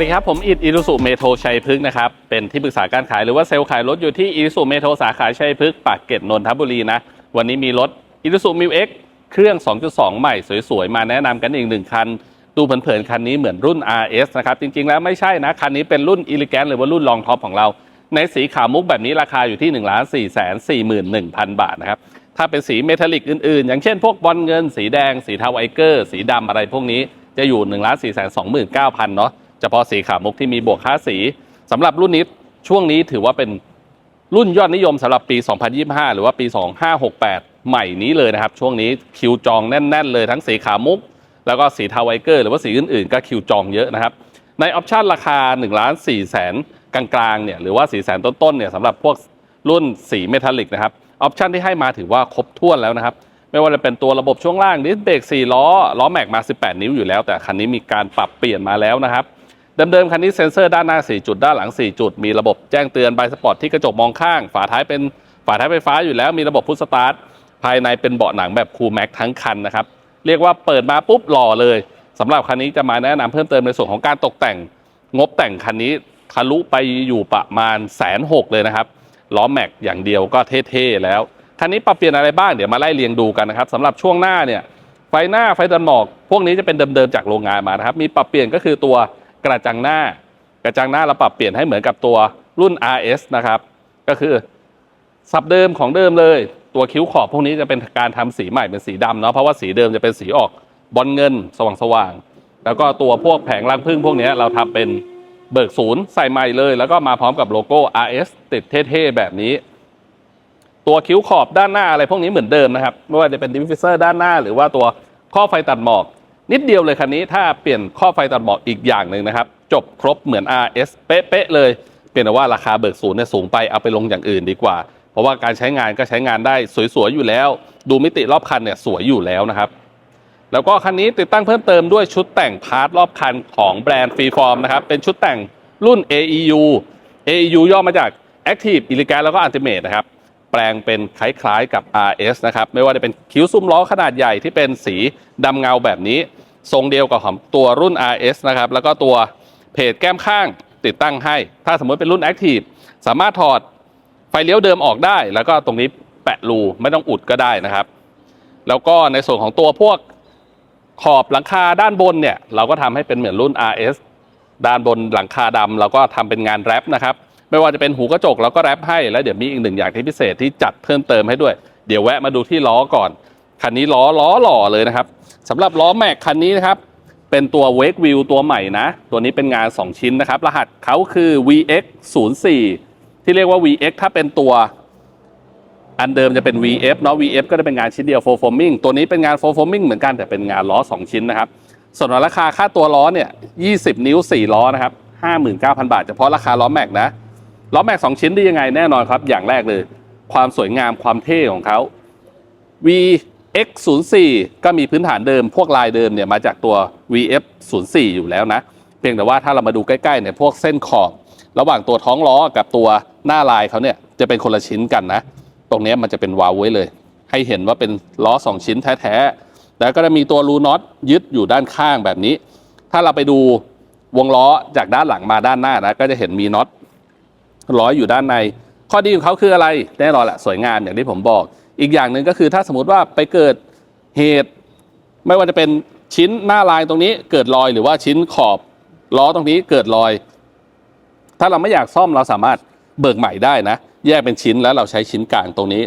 สดีครับ ผมอิดอิรุสุเมโทชัยพฤกษ์นะครับ เป็นที่ปรึกษาการขายหรือว่าเซลล์ขายรถอยู่ที่อิรุสุเมโทสาขาชัยพฤกษ์ปากเกร็ดนนทบุรีนะ วันนี้มีรถอิรุสุมิวเอ็กเครื่อง 2.2 ใหม่สวยๆ มาแนะนำกันอีกหนึ่งคัน ดูเผินๆ คันนี้เหมือนรุ่น RS นะครับ จริงๆ แล้วไม่ใช่นะ คันนี้เป็นรุ่น Elegant หรือว่ารุ่นรองท็อปของเรา ในสีขาวมุกแบบนี้ราคาอยู่ที่1 4 4 1 0 0 0บาทนะครับถ้าเป็นสีเมทัลลิกอื่นๆ อย่างเช่นพวกบอลเงิน สีแดง สีเทาไอเกอร์ สีดำอะไรพวกนี้จะอยู่1 4 2 9 0 0 0เนาะ เฉพาะสีขาวมุกที่มีบวกค่าสีสำหรับรุ่นนี้ช่วงนี้ถือว่าเป็นรุ่นยอดนิยมสำหรับปี 2025 หรือว่าปี 2568 ใหม่นี้เลยนะครับ ช่วงนี้คิวจองแน่น ๆ เลยทั้งสีขาวมุก แล้วก็สีทาวไวเกอร์หรือว่าสีอื่นๆ ก็คิวจองเยอะนะครับ ในออปชันราคา1ล้าน4แสนกลางๆเนี่ยหรือว่า4แสนต้นๆเนี่ยสำหรับพวกรุ่นสีเมทัลลิกนะครับออปชันที่ให้มาถือว่าครบถ้วนแล้วนะครับ ไม่ว่าจะเป็นตัวระบบช่วงล่างดิสเบรก4ล้อล้อแม็กมา 18 นิ้วอยู่แล้ว แต่คันนี้มีการปรับเปลี่ยนมาแล้วนะครับ เดิมๆคันนี้เซ็นเซอร์ด้านหน้า 4 จุด ด้านหลัง 4 จุด มีระบบแจ้งเตือนใบสปอร์ตที่กระจกมองข้าง ฝาท้ายเป็นฝาท้ายไฟฟ้าอยู่แล้ว มีระบบพุทสตาร์ท ภายในเป็นเบาะหนังแบบคูลแม็กทั้งคันนะครับ เรียกว่าเปิดมาปุ๊บหล่อเลยสำหรับคันนี้จะมาแนะนำเพิ่มเติมในส่วนของการตกแต่ง งบแต่งคันนี้ทะลุไปอยู่ประมาณแสนหกเลยนะครับ ล้อแม็กอย่างเดียวก็เท่ๆแล้ว คันนี้ปรับเปลี่ยนอะไรบ้างเดี๋ยวมาไล่เรียงดูกันนะครับสำหรับช่วงหน้าเนี่ย ไฟหน้าไฟตัดหมอก พวกนี้จะเป็นเดิมๆจากโรงงานมานะครับ มีปรับเปลี่ยนก็คือตัว กระจังหน้ากระจังหน้าเราปรับเปลี่ยนให้เหมือนกับตัวรุ่น RS นะครับ ก็คือสับเดิมของเดิมเลย ตัวคิ้วขอบพวกนี้จะเป็นการทำสีใหม่เป็นสีดำเนาะเพราะว่าสีเดิมจะเป็นสีออกบอลเงินสว่างๆแล้วก็ตัวพวกแผงรังพึ่งพวกนี้เราทำเป็นเบิกศูนย์ใส่ใหม่เลย แล้วก็มาพร้อมกับโลโก้ RS ติดเท่ๆแบบนี้ ตัวคิ้วขอบด้านหน้าอะไรพวกนี้เหมือนเดิมนะครับ ไม่ว่าจะเป็นดิฟฟิเซอร์ด้านหน้า หรือว่าตัวข้อไฟตัดหมอก นิดเดียวเลยคันนี้ถ้าเปลี่ยนข้อไฟตัดหมอกอีกอย่างหนึ่งนะครับ จบครบเหมือน RS เป๊ะๆเลยเปลี่ยนแต่ว่าราคาเบิกศูนย์เนี่ยสูงไปเอาไปลงอย่างอื่นดีกว่า เพราะว่าการใช้งานก็ใช้งานได้สวยๆอยู่แล้ว ดูมิติรอบคันเนี่ยสวยอยู่แล้วนะครับ แล้วก็คันนี้ติดตั้งเพิ่มเติมด้วยชุดแต่งพาร์ทรอบคันของแบรนด์ฟรีฟอร์มนะครับเป็นชุดแต่งรุ่น AEU AEU ย่อมาจาก Active Elegant แล้วก็ Ultimate นะครับ แปลงเป็นคล้ายๆกับ RS นะครับ ไม่ว่าจะเป็นคิ้วซุ้มล้อขนาดใหญ่ที่เป็นสีดำเงาแบบนี้ ทรงเดียวกับของตัวรุ่น RS นะครับ แล้วก็ตัวเพจแก้มข้างติดตั้งให้ ถ้าสมมติเป็นรุ่น Active สามารถถอดไฟเลี้ยวเดิมออกได้ แล้วก็ตรงนี้แปะรูไม่ต้องอุดก็ได้นะครับ แล้วก็ในส่วนของตัวพวกขอบหลังคาด้านบนเนี่ย เราก็ทำให้เป็นเหมือนรุ่น RS ด้านบนหลังคาดำเราก็ทำเป็นงานแรปนะครับ ไม่ว่าจะเป็นหูกระจกเราก็แรปให้ แล้วเดี๋ยวมีอีกหนึ่งอย่างที่พิเศษที่จัดเพิ่มเติมให้ด้วย เดี๋ยวแวะมาดูที่ล้อก่อน คันนี้ล้อล้อหล่อเลยนะครับสำหรับล้อแม็กคันนี้นะครับเป็นตัว Wake Wheel ตัวใหม่นะ ตัวนี้เป็นงาน 2 ชิ้นนะครับ รหัสเขาคือ VX 0 4ที่เรียกว่า VX ถ้าเป็นตัวอันเดิมจะเป็น VF เนาะ VF ก็จะเป็นงานชิ้นเดียว full forming ตัวนี้เป็นงาน full forming เหมือนกันแต่เป็นงานล้อ 2 ชิ้นนะครับ ส่วนราคาค่าตัวล้อเนี่ย 20 นิ้ว 4 ล้อนะครับ 59,000 บาทเฉพาะราคาล้อแม็กนะ ล้อแม็ก2ชิ้นได้ยังไงแน่นอนครับ อย่างแรกเลย ความสวยงามความเท่ของเขา VX 0 4 ก็มีพื้นฐานเดิม พวกลายเดิมเนี่ยมาจากตัว VF 0 4 อยู่แล้วนะ เพียงแต่ว่าถ้าเรามาดูใกล้ๆเนี่ยพวกเส้นขอบ ระหว่างตัวท้องล้อกับตัวหน้าลายเขาเนี่ยจะเป็นคนละชิ้นกันนะ ตรงนี้มันจะเป็นวาวไว้เลย ให้เห็นว่าเป็นล้อ 2 ชิ้นแท้ๆ แล้วก็จะมีตัวรูน็อตยึดอยู่ด้านข้างแบบนี้ ถ้าเราไปดูวงล้อจากด้านหลังมาด้านหน้านะก็จะเห็นมีน็อต ร้อยอยู่ด้านใน ข้อดีของเขาคืออะไรแน่นอนแหละสวยงามอย่างที่ผมบอก อีกอย่างหนึ่งก็คือถ้าสมมติว่าไปเกิดเหตุ ไม่ว่าจะเป็นชิ้นหน้าลายตรงนี้เกิดรอยหรือว่าชิ้นขอบล้อตรงนี้เกิดรอย ถ้าเราไม่อยากซ่อมเราสามารถเบิกใหม่ได้นะ แยกเป็นชิ้นแล้วเราใช้ชิ้นกลางตรงนี้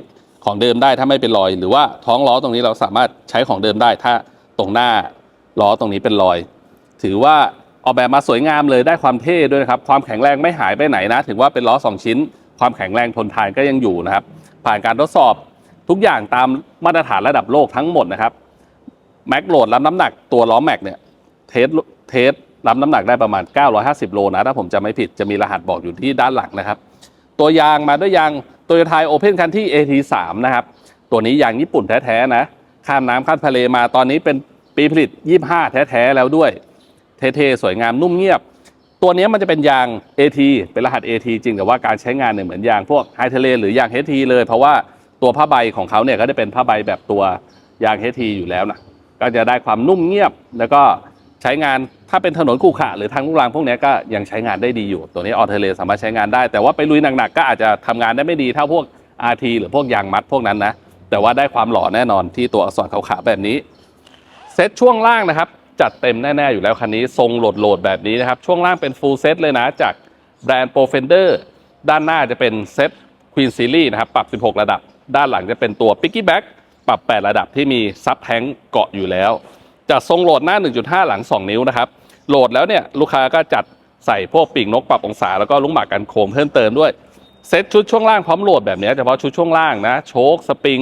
ของเดิมได้ถ้าไม่เป็นรอย หรือว่าท้องล้อตรงนี้เราสามารถใช้ของเดิมได้ ถ้าตรงหน้าล้อตรงนี้เป็นรอย ถือว่า ออกแบบมาสวยงามเลยได้ความเท่ด้วยนะครับ ความแข็งแรงไม่หายไปไหนนะ ถือว่าเป็นล้อ 2 ชิ้น ความแข็งแรงทนทานก็ยังอยู่นะครับ ผ่านการทดสอบทุกอย่างตามมาตรฐานระดับโลกทั้งหมดนะครับแม็กโหลดรับน้ำหนักตัวล้อแม็กเนี่ยเทสเทสรับน้ำหนักได้ประมาณ 950 โลนะ ถ้าผมจำไม่ผิดจะมีรหัสบอกอยู่ที่ด้านหลังนะครับ ตัวยางมาด้วยยางโตโยต้าโอเพนคันที่ AT3 นะครับ ตัวนี้ยางญี่ปุ่นแท้ๆนะ ข้ามน้ำข้ามทะเลมาตอนนี้เป็นปีผลิต 25 แท้ๆแล้วด้วย เท่ๆ สวยงามนุ่มเงียบ ตัวนี้มันจะเป็นยาง AT เป็นรหัส AT จริงแต่ว่าการใช้งานเนี่ยเหมือนยางพวกไฮเทเลหรือยาง HT เลย เพราะว่าตัวผ้าใบของเขาเนี่ยก็จะเป็นผ้าใบแบบตัวยาง HT อยู่แล้วนะก็จะได้ความนุ่มเงียบแล้วก็ใช้งานถ้าเป็นถนนขรุขะหรือทางลูกรังพวกนี้ก็ยังใช้งานได้ดีอยู่ ตัวนี้ออเทเลสามารถใช้งานได้ แต่ว่าไปลุยหนักๆก็อาจจะทำงานได้ไม่ดีเท่าพวก RT หรือพวกยางมัดพวกนั้นนะ แต่ว่าได้ความหล่อแน่นอนที่ตัวอักษรขาวๆแบบนี้ เซตช่วงล่างนะครับ จัดเต็มแน่ ๆ อยู่แล้วคันนี้ทรงโหลดๆแบบนี้นะครับ ช่วงล่างเป็นฟูลเซตเลยนะ จากแบรนด์ p r o f e n d e r ด้านหน้าจะเป็นเซต Queen Series นะครับ ปรับ 16 ระดับ ด้านหลังจะเป็นตัว Picky Back ปรับ 8 ระดับที่มีซับแทงเกาะอยู่แล้วจัดทรงโหลดหน้า 1.5 หลัง 2 นิ้วนะครับ โหลดแล้วเนี่ยลูกค้าก็จัดใส่พวกปีกนกปรับองศาแล้วก็ลูกหมากกันโคมเพิ่มเติมด้วยเซตชุดช่วงล่างพร้อมโหลดแบบนี้เฉพาะชุดช่วงล่างนะโชคสปริง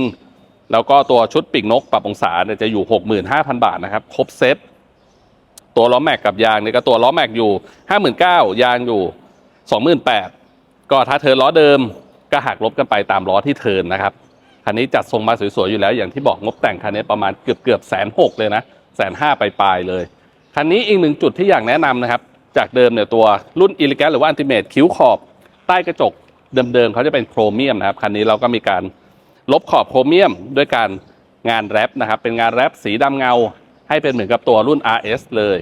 แล้วก็ตัวชุดปีกนกปรับองศาเนี่ยจะอยู่ 65,000 บาทนะครับครบเซต ตัวล้อแม็กกับยางเนี่ยก็ตัวล้อแม็กอยู่59,000ยางอยู่28,000ก็ถ้าเทินล้อเดิมก็หักลบกันไปตามล้อที่เทินนะครับคันนี้จัดทรงมาสวยๆอยู่แล้วอย่างที่บอกงบแต่งคันนี้ประมาณเกือบเกือบแสนหกเลยนะแสนห้าไปลายเลย คันนี้อีกหนึ่งจุดที่อยากแนะนำนะครับ จากเดิมเนี่ยตัวรุ่น e l e g a n t หรือว่า Ultimate คิ้วขอบ ใต้กระจกเดิมๆเขาจะเป็นโครเมียมนะครับ คันนี้เราก็มีการลบขอบโครเมียมด้วยการงานแรปนะครับ เป็นงานแรปสีดำเงา ให้เป็นเหมือนกับตัวรุ่น RS เลย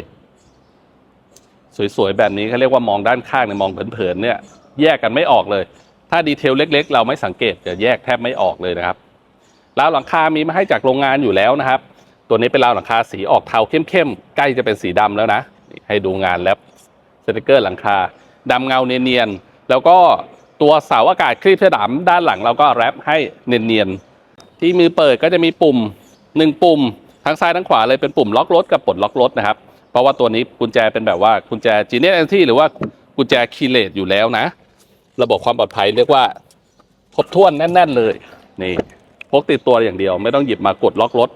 สวยๆ แบบนี้เขาเรียกว่ามองด้านข้างเนี่ยมองเผินๆเนี่ย แยกกันไม่ออกเลย ถ้าดีเทลเล็ก ๆ เราไม่สังเกตจะแยกแทบไม่ออกเลยนะครับราวหลังคามีมาให้จากโรงงานอยู่แล้วนะครับ ตัวนี้เป็นราวหลังคาสีออกเทาเข้มๆใกล้จะเป็นสีดำแล้วนะให้ดูงานแล้วสติกเกอร์หลังคาดำเงาเนียนๆแล้วก็ตัวเสาอากาศคลีบเสื้อดำด้านหลังเราก็แรปให้เนียนๆที่มือเปิดก็จะมีปุ่มหนึ่งปุ่ม ทั้งซ้ายทั้งขวาเลยเป็นปุ่มล็อกรถกับปลดล็อกรถนะครับ เพราะว่าตัวนี้กุญแจเป็นแบบว่ากุญแจจีเนียนที่หรือว่ากุญแจคีเลสอยู่แล้วนะ ระบบความปลอดภัยเรียกว่าครบถ้วนแน่น ๆ เลยนี่พกติดตัวอย่างเดียว ไม่ต้องหยิบมากดล็อกรถ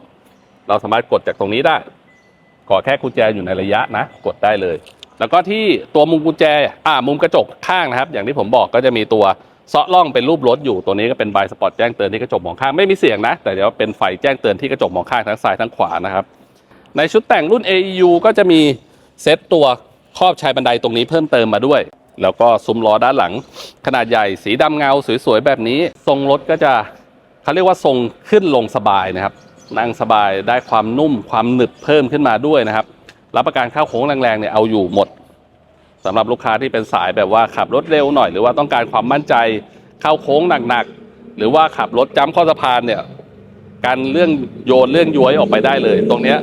เราสามารถกดจากตรงนี้ได้ ขอแค่กุญแจอยู่ในระยะนะ กดได้เลย แล้วก็ที่ตัวมุมกุญแจอ่ามุมกระจกข้างนะครับ อย่างที่ผมบอกก็จะมีตัว เซาะล่องเป็นรูปรถอยู่ตัวนี้ก็เป็นไบสปอร์ตแจ้งเตือนที่กระจกมองข้างไม่มีเสียงนะ แต่เดี๋ยวเป็นไฟแจ้งเตือนที่กระจกมองข้างทั้งซ้ายทั้งขวานะครับในชุดแต่งรุ่น AEU ก็จะมีเซตตัวครอบชายบันไดตรงนี้เพิ่มเติมมาด้วย แล้วก็ซุ้มล้อด้านหลัง ขนาดใหญ่สีดำเงาสวยๆแบบนี้ ทรงรถก็จะเขาเรียกว่าทรงขึ้นลงสบายนะครับ นั่งสบายได้ความนุ่มความหนึบเพิ่มขึ้นมาด้วยนะครับ รับประกันเข้าโค้งแรงๆเนี่ยเอาอยู่หมด สำหรับลูกค้าที่เป็นสายแบบว่าขับรถเร็วหน่อย หรือว่าต้องการความมั่นใจเข้าโค้งหนักๆหรือว่าขับรถจ้ำข้อสะพานเนี่ยการเรื่องโยนเรื่องย้วยออกไปได้เลย ตรงนี้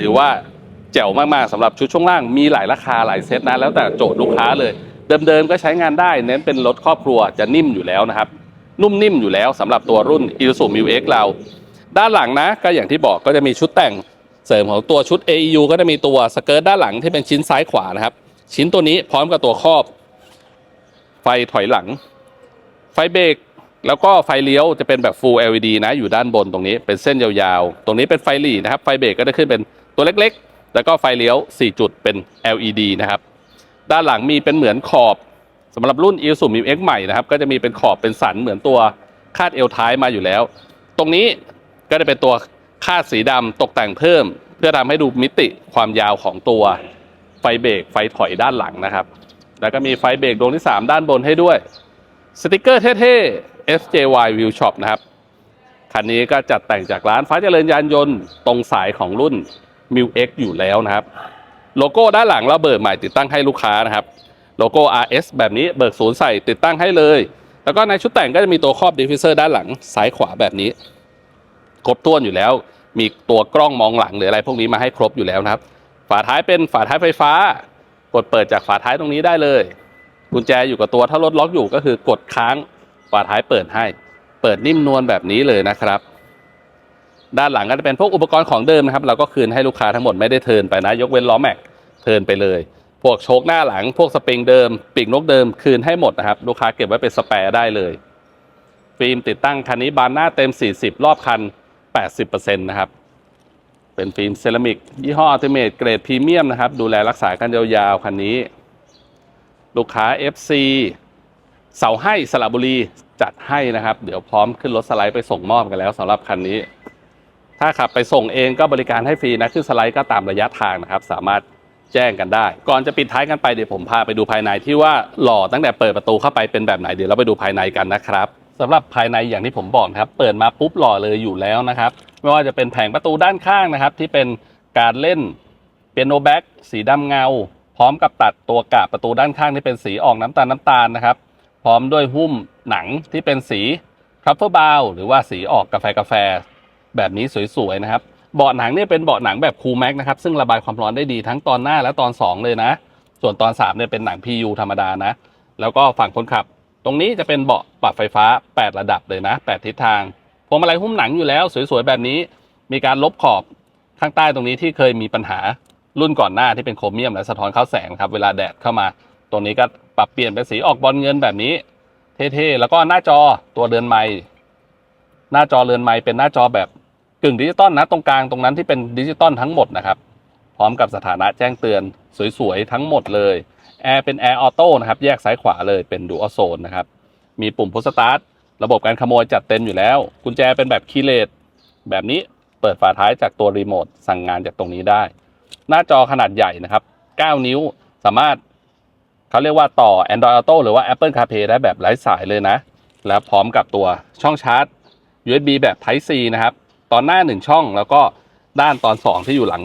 ถือว่าแจ๋วมากๆสำหรับชุดช่วงล่างมีหลายราคาหลายเซตนะแล้วแต่โจทย์ลูกค้าเลย เดิมๆก็ใช้งานได้ เน้นเป็นรถครอบครัวจะนิ่มอยู่แล้วนะครับ นุ่มนิ่มอยู่แล้วสำหรับตัวรุ่น i s u z u m i x เรา ด้านหลังนะ ก็อย่างที่บอกก็จะมีชุดแต่งเสริมของตัวชุด AEU ก็จะมีตัวสเกิร์ตด้านหลังที่เป็นชิ้นซ้ายขวานะครับ ชิ้นตัวนี้พร้อมกับตัวครอบ ไฟถอยหลัง ไฟเบรกแล้วก็ไฟเลี้ยวจะเป็นแบบ Full LED นะ อยู่ด้านบนตรงนี้เป็นเส้นยาวๆ ตรงนี้เป็นไฟหลีนะครับ ไฟเบรกก็จะขึ้นเป็นตัวเล็กๆ แล้วก็ไฟเลี้ยว 4 จุดเป็น LED นะครับ ด้านหลังมีเป็นเหมือนขอบสำหรับรุ่น i s u m i X ใหม่นะครับ ก็จะมีเป็นขอบเป็นสันเหมือนตัวคาดเอวท้ายมาอยู่แล้ว ตรงนี้ก็จะเป็นตัวคาดสีดำตกแต่งเพิ่ม เพื่อทำให้ดูมิติความยาวของตัว ไฟเบรกไฟถอยด้านหลังนะครับ แล้วก็มีไฟเบรกดวงที่ 3 ด้านบนให้ด้วยสติกเกอร์เท่ๆ FJY View Shop นะครับคันนี้ก็จัดแต่งจากร้านฟ้าเจริญยานยนต์ตรงสายของรุ่น m i l X อยู่แล้วนะครับ โลโก้ด้านหลังเราเบิกใหม่ติดตั้งให้ลูกค้านะครับ โลโก้ RS แบบนี้เบิกศูนย์ใส่ติดตั้งให้เลย แล้วก็ในชุดแต่งก็จะมีตัวครอบดิฟฟิเซอร์ด้านหลังซ้ายขวาแบบนี้ ครบถ้วนอยู่แล้ว มีตัวกล้องมองหลังหรืออะไรพวกนี้มาให้ครบอยู่แล้วนะครับ ฝาท้ายเป็นฝาท้ายไฟฟ้ากดเปิดจากฝาท้ายตรงนี้ได้เลย กุญแจอยู่กับตัวถ้ารถล็อกอยู่ก็คือกดค้างฝาท้ายเปิดให้ เปิดนิ่มนวลแบบนี้เลยนะครับ ด้านหลังก็จะเป็นพวกอุปกรณ์ของเดิมนะครับ เราก็คืนให้ลูกค้าทั้งหมดไม่ได้เทินไปนะ ยกเว้นล้อแม็กเทินไปเลย พวกโชคหน้าหลัง พวกสปริงเดิมปีกนกเดิมคืนให้หมดนะครับ ลูกค้าเก็บไว้เป็นสแปร์ได้เลยฟิล์มติดตั้งคันนี้บานหน้าเต็ม 40 รอบคัน 80%นะครับ เป็นฟิล์มเซรามิกยี่ห้ออัลติเมทเกรดพรีเมียมนะครับ ดูแลรักษากันยาวๆ คันนี้ ลูกค้า FC เสาให้สระบุรีจัดให้นะครับ เดี๋ยวพร้อมขึ้นรถสไลด์ไปส่งมอบกันแล้วสำหรับคันนี้ ถ้าขับไปส่งเองก็บริการให้ฟรีนะขึ้นสไลด์ก็ตามระยะทางนะครับ สามารถแจ้งกันได้ ก่อนจะปิดท้ายกันไปเดี๋ยวผมพาไปดูภายในที่ว่าหล่อตั้งแต่เปิดประตูเข้าไปเป็นแบบไหนเดี๋ยวเราไปดูภายในกันนะครับ สำหรับภายในอย่างที่ผมบอกนะครับ เปิดมาปุ๊บหล่อเลยอยู่แล้วนะครับ ไม่ว่าจะเป็นแผงประตูด้านข้างนะครับ ที่เป็นการเล่นเปียโนแบ็กสีดำเงา พร้อมกับตัดตัวกาบประตูด้านข้างที่เป็นสีออกน้ำตาลน้ำตาลนะครับ พร้อมด้วยหุ้มหนังที่เป็นสีครัฟเฟอร์บาวหรือว่าสีออกกาแฟกาแฟ แบบนี้สวยๆนะครับเบาะหนังเนี่ยเป็นเบาะหนังแบบคูลแม็กนะครับซึ่งระบายความร้อนได้ดีทั้งตอนหน้าและตอน 2 เลยนะ ส่วนตอน3เนี่ยเป็นหนัง PU ธรรมดานะ แล้วก็ฝั่งคนขับ ตรงนี้จะเป็นเบาะปรับไฟฟ้า 8 ระดับเลยนะ 8 ทิศทางพวงมาลัยหุ้มหนังอยู่แล้ว สวยๆ แบบนี้ มีการลบขอบข้างใต้ตรงนี้ที่เคยมีปัญหารุ่นก่อนหน้าที่เป็นโครเมียมและสะท้อนเข้าแสงครับเวลาแดดเข้ามา ตรงนี้ก็ปรับเปลี่ยนเป็นสีออกบอลเงินแบบนี้ เท่ๆ แล้วก็หน้าจอตัวเรือนไม้หน้าจอเรือนไม้เป็นหน้าจอแบบกึ่งดิจิตอลนะตรงกลางตรงนั้นที่เป็นดิจิตอลทั้งหมดนะครับ พร้อมกับสถานะแจ้งเตือนสวยๆทั้งหมดเลย แอร์เป็นแอร์ออโต้นะครับ แยกซ้ายขวาเลยเป็นดูอัลโซนนะครับ มีปุ่มพุชสตาร์ทระบบการขโมยจัดเต็มอยู่แล้ว กุญแจเป็นแบบคีย์เลสแบบนี้เปิดฝาท้ายจากตัวรีโมทสั่งงานจากตรงนี้ได้ หน้าจอขนาดใหญ่นะครับ 9 นิ้วสามารถเขาเรียกว่าต่อ Android Auto หรือว่า Apple CarPlay ได้แบบไร้สายเลยนะ และพร้อมกับตัวช่องชาร์จ USB แบบ Type C นะครับ ตอนหน้า 1 ช่องแล้วก็ด้านตอน 2 ที่อยู่หลัง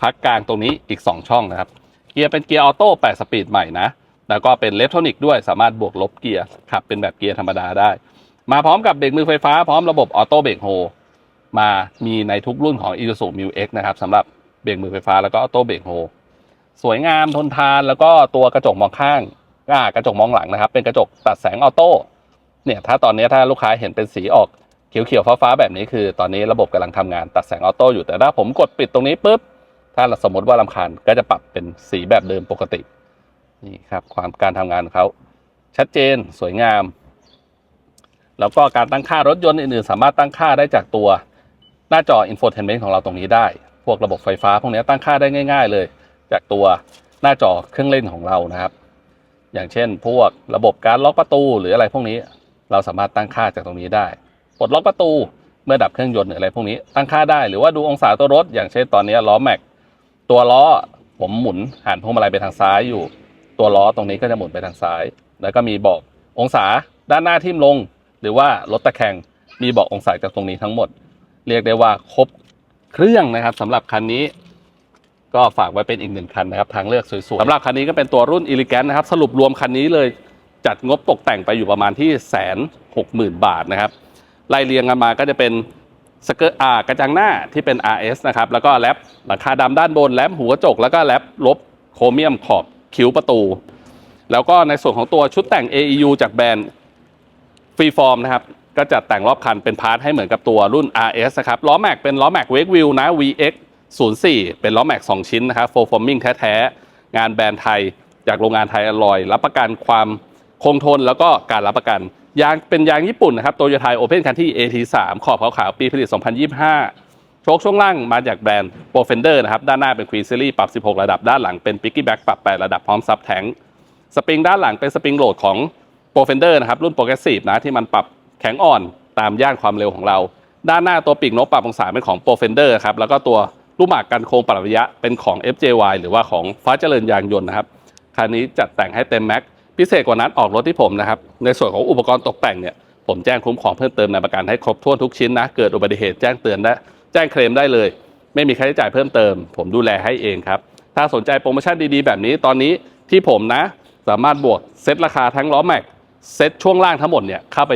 พักกลางตรงนี้อีก 2 ช่องนะครับ เกียร์เป็นเกียร์ออโต้8สปีดใหม่นะ แล้วก็เป็นเลฟโทนิกด้วยสามารถบวกลบเกียร์ขับเป็นแบบเกียร์ธรรมดาได้ มาพร้อมกับเบรกมือไฟฟ้าพร้อมระบบออโต้เบรกโฮมามีในทุกรุ่นของ Isuzu Mu X นะครับสำหรับเบรกมือไฟฟ้าแล้วก็ออโต้เบรกโฮสวยงามทนทานแล้วก็ตัวกระจกมองข้างกระจกมองหลังนะครับ เป็นกระจกตัดแสงออโต้เนี่ยถ้าตอนนี้ถ้าลูกค้าเห็นเป็นสีออกเขียวๆฟ้าๆแบบนี้คือ ตอนนี้ระบบกำลังทำงานตัดแสงออโต้อยู่แต่ถ้าผมกดปิดตรงนี้ปุ๊บ ถ้าสมมติว่าลำคาญก็จะปรับเป็นสีแบบเดิมปกติ นี่ครับ ความการทำงานของเขาชัดเจนสวยงาม แล้วก็การตั้งค่ารถยนต์อื่นๆ สามารถตั้งค่าได้จากตัวหน้าจอ infotainment ของเราตรงนี้ได้ พวกระบบไฟฟ้า พวกนี้ตั้งค่าได้ง่าย ๆ เลย จากตัวหน้าจอเครื่องเล่นของเรานะครับ อย่างเช่น พวกระบบการล็อกประตูหรืออะไรพวกนี้ เราสามารถตั้งค่าจากตรงนี้ได้ปลดล็อกประตูเมื่อดับเครื่องยนต์หรืออะไรพวกนี้ตั้งค่าได้หรือว่าดูองศาตัวรถ อย่างเช่นตอนนี้ล้อแม็ก ตัวล้อผมหมุนหันพวงมาลัยไปทางซ้ายอยู่ ตัวล้อตรงนี้ก็จะหมุนไปทางซ้าย แล้วก็มีบอกองศาด้านหน้าทิ่มลง หรือว่ารถตะแคงมีบอกองศาจากตรงนี้ทั้งหมด เรียกได้ว่าครบเครื่องนะครับสำหรับคันนี้ก็ฝากไว้เป็นอีกหนึ่งคันนะครับทางเลือกสวยๆสำหรับคันนี้ก็เป็นตัวรุ่น e l e g a n t นะครับสรุปรวมคันนี้เลยจัดงบตกแต่งไปอยู่ประมาณที่แสนหกหมื่นบาทนะครับไล่เรียงกันมาก็จะเป็น สเกอร์อ่ากระจังหน้าที่เป็น RS นะครับแล้วก็แรปหลังคาดำด้านบนแรปหัวกระจก แล้วก็แรปลบโครเมียมขอบคิ้วประตู แล้วก็ในส่วนของตัวชุดแต่ง AEU จากแบรนด์ฟรีฟอร์มนะครับก็จัดแต่งรอบคันเป็นพาร์ทให้เหมือนกับตัวรุ่น RS นะครับล้อแม็กเป็นล้อแม็กเวกวิวนะ VX 04 เป็นล้อแม็ก2ชิ้นนะครับโฟร์ฟอร์มิงแท้ๆ งานแบรนด์ไทย จากโรงงานไทยอร่อย รับประกันความคงทนแล้วก็การรับประกัน ยางเป็นยางญี่ปุ่นนะครับโตโยต้าโอเพนคันที่ AT3 ขอบขาวๆปีผลิต 2025 โชคช่วงล่างมาจากแบรนด์โปรเฟนเดอร์นะครับ ด้านหน้าเป็น Queen Series ปรับ 16 ระดับ ด้านหลังเป็น Picky Back ปรับ 8 ระดับพร้อมซับแทงสปริงด้านหลังเป็นสปริงโหลดของโปรเฟนเดอร์นะครับ รุ่นโปรเกรสซีฟนะ ที่มันปรับแข็งอ่อนตามย่านความเร็วของเรา ด้านหน้าตัวปีกนกปรับองศาเป็นของโปรเฟนเดอร์ครับ แล้วก็ตัวลูกหมากกันโค้งปรับระยะเป็นของ FJY หรือว่าของฟ้าเจริญยางยนต์นะครับ คันนี้จัดแต่งให้เต็มแม็ก พิเศษกว่านั้นออกรถที่ผมนะครับ ในส่วนของอุปกรณ์ตกแต่งเนี่ยผมแจ้งคุ้มครองเพิ่มเติมในประกันให้ครบถ้วนทุกชิ้นนะเกิดอุบัติเหตุแจ้งเตือนได้แจ้งเคลมได้เลย ไม่มีค่าใช้จ่ายเพิ่มเติม ผมดูแลให้เองครับ ถ้าสนใจโปรโมชั่นดีๆ แบบนี้ตอนนี้ที่ผมนะ สามารถบวกเซ็ตราคาทั้งล้อแม็กเซ็ตช่วงล่างทั้งหมดเนี่ยเข้าไป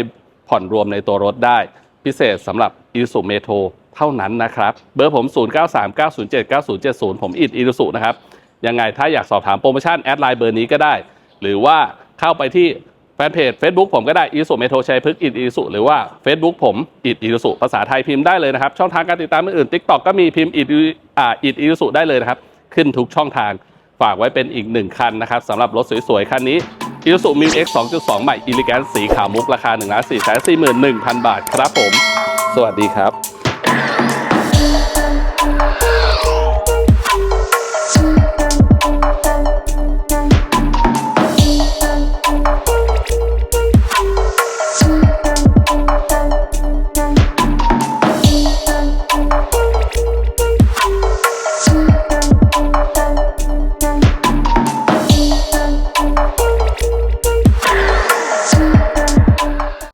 ผ่อนรวมในตัวรถได้ พิเศษสำหรับ i s u m e t r o เท่านั้นนะครับเบอร์ผม 0939079070 ผมอิดอิสุนะครับยังไงถ้าอยากสอบถามโปรโมชั่นแอดไลน์เบอร์นี้ก็ได้ หรือว่าเข้าไปที่แฟนเพจ Facebook ผมก็ได้อีสุเมโทชัยพฤกษ์อิดอีสุหรือว่า Facebook ผมอิดอีสุภาษาไทยพิมพ์ได้เลยนะครับ ช่องทางการติดตามอื่น TikTok ก็มีพิมพ์อิดอ่าอิดอีสุได้เลยนะครับ ขึ้นทุกช่องทางฝากไว้เป็นอีกหนึ่งคันนะครับสำหรับรถสวยๆ คันนี้อีสุมิวเอ็กซ์2.2ใหม่อิลิแกนสีขาวมุกราคา1 4 4 1 0 0 0บาทครับผม สวัสดีครับ